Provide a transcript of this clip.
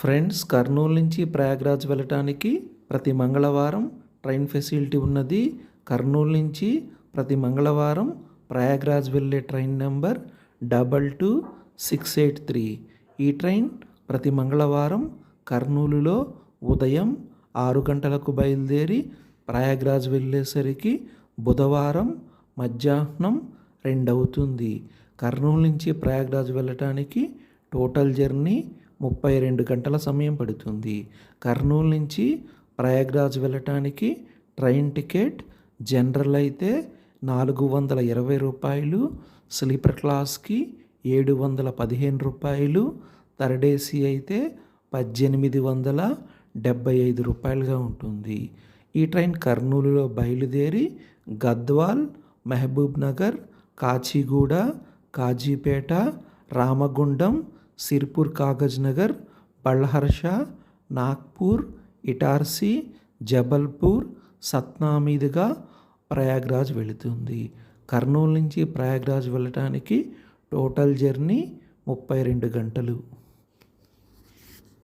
Friends Kurnool నుంచి ప్రయాగ్రాజ్ వెళ్ళటానికి ప్రతి మంగళవారం ట్రైన్ ఫెసిలిటీ ఉన్నది. కర్నూలు నుంచి ప్రతి మంగళవారం ప్రయాగ్రాజ్ వెళ్ళే train number double two six eight three. ఈ ట్రైన్ ప్రతి మంగళవారం కర్నూలులో ఉదయం ఆరు గంటలకు బయలుదేరి ప్రయాగ్రాజ్ వెళ్ళేసరికి బుధవారం మధ్యాహ్నం రెండవుతుంది. కర్నూలు నుంచి ప్రయాగ్రాజ్ వెళ్ళటానికి టోటల్ జర్నీ ముప్పై రెండు గంటల సమయం పడుతుంది. కర్నూలు నుంచి ప్రయాగ్రాజ్ వెళ్ళటానికి ట్రైన్ టికెట్ జనరల్ అయితే నాలుగు వందల ఇరవై రూపాయలు స్లీపర్ క్లాస్కి ఏడు వందల పదిహేను రూపాయలు థర్డ్ ఏసీ అయితే పద్దెనిమిది వందల డెబ్బై ఐదు రూపాయలుగా ఉంటుంది. ఈ ట్రైన్ కర్నూలులో బయలుదేరి గద్వాల్ మహబూబ్ నగర్ కాచిగూడ కాజీపేట రామగుండం సిర్పూర్ కాగజ్ నగర్ బళ్ళహర్ష నాగ్పూర్ ఇటార్సీ జబల్పూర్ సత్నా మీదుగా ప్రయాగ్రాజ్ వెళుతుంది. కర్నూలు నుంచి ప్రయాగ్రాజ్ వెళ్ళటానికి టోటల్ జర్నీ ముప్పై రెండు గంటలు.